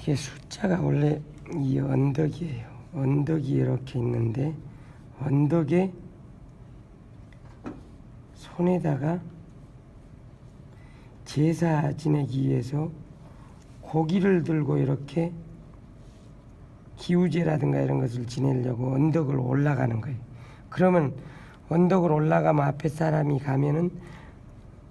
이게 숫자가 원래 이 언덕이에요. 언덕이 이렇게 있는데 언덕에 손에다가 제사 지내기 위해서 고기를 들고 이렇게 기우제라든가 이런 것을 지내려고 언덕을 올라가는 거예요. 그러면 언덕을 올라가면 앞에 사람이 가면은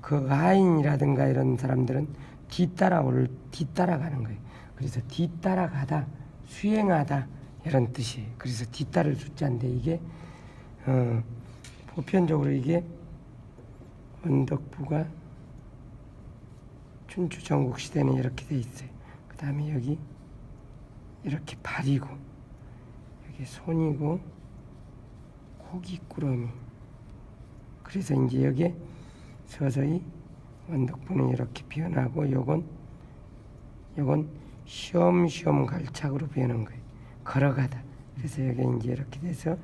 그 하인이라든가 이런 사람들은 뒤따라 올 뒤따라 가는 거예요. 그래서 뒤따라가다 수행하다 이런 뜻이에요. 그래서 뒤따를 숫자인데 이게 어, 보편적으로 이게 언덕부가 춘추 전국 시대는 이렇게 돼 있어요. 그 다음에 여기 이렇게 발이고 여기 손이고 고기꾸러미 그래서 이제 여기에 서서히 언덕부는 이렇게 변하고 요건 요건 쉬엄쉬엄 갈착으로 변한 거예요. 걸어가다. 그래서 여기 이제 이렇게 돼서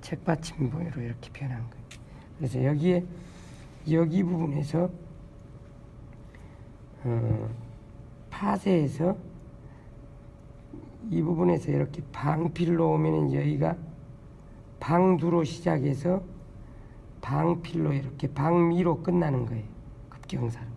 책받침보로 이렇게 변한 거예요. 그래서 여기에 여기 부분에서 어, 파세에서 이 부분에서 이렇게 방필로 오면은 여기가 방두로 시작해서 방필로 이렇게 방미로 끝나는 거예요. 급경사로.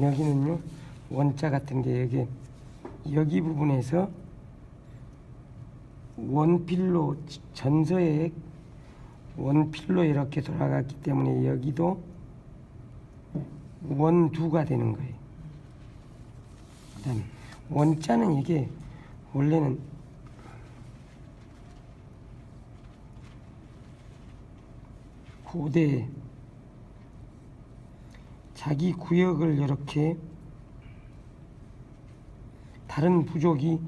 여기는요 원자 같은 게 여기 여기 부분에서 원필로 전서에 원필로 이렇게 돌아갔기 때문에 여기도 원두가 되는 거예요. 그다음에 원자는 이게 원래는 고대 자기 구역을 이렇게 다른 부족이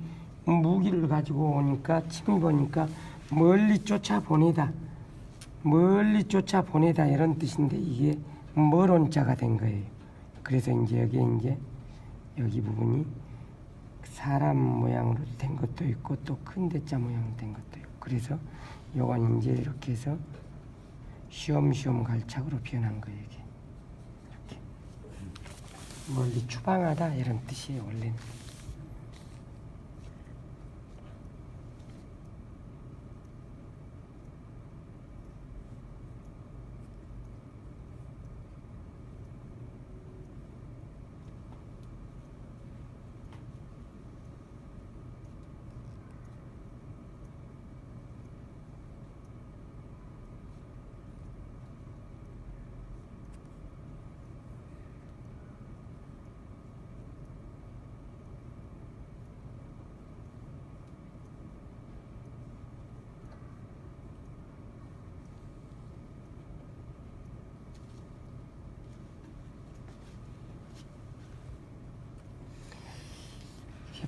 무기를 가지고 오니까 침입 오니까 멀리 쫓아 보내다 멀리 쫓아 보내다 이런 뜻인데 이게 멀온자가 된 거예요. 그래서 이제 여기 이제 여기 부분이 사람 모양으로 된 것도 있고 또 큰 대자 모양으로 된 것도 있고 그래서 요건 이제 이렇게 해서 쉬엄쉬엄 갈착으로 변한 거예요. 이게. 멀리 추방하다 이런 뜻이에요 원래는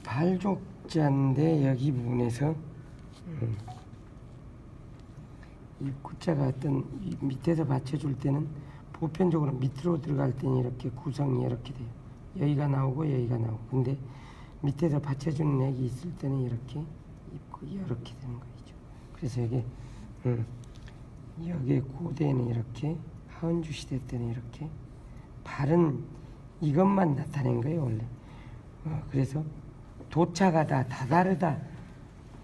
발족자인데 여기 부분에서 음, 이 구자가 어떤 이 밑에서 받쳐줄 때는 보편적으로 밑으로 들어갈 때는 이렇게 구성이 이렇게 돼요. 여기가 나오고 여기가 나오고 근데 밑에서 받쳐주는 액이 있을 때는 이렇게 있고 이렇게 되는 거죠. 그래서 이게 음, 여기 고대는 이렇게 하은주 시대 때는 이렇게 발은 이것만 나타낸 거예요 원래. 어, 그래서 도착하다 다 다르다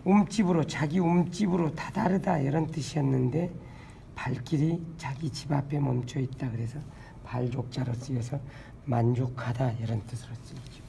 움집으로 자기 움집으로 다 다르다 이런 뜻이었는데 발길이 자기 집 앞에 멈춰 있다 그래서 발족자로 쓰여서 만족하다 이런 뜻으로 쓰이죠.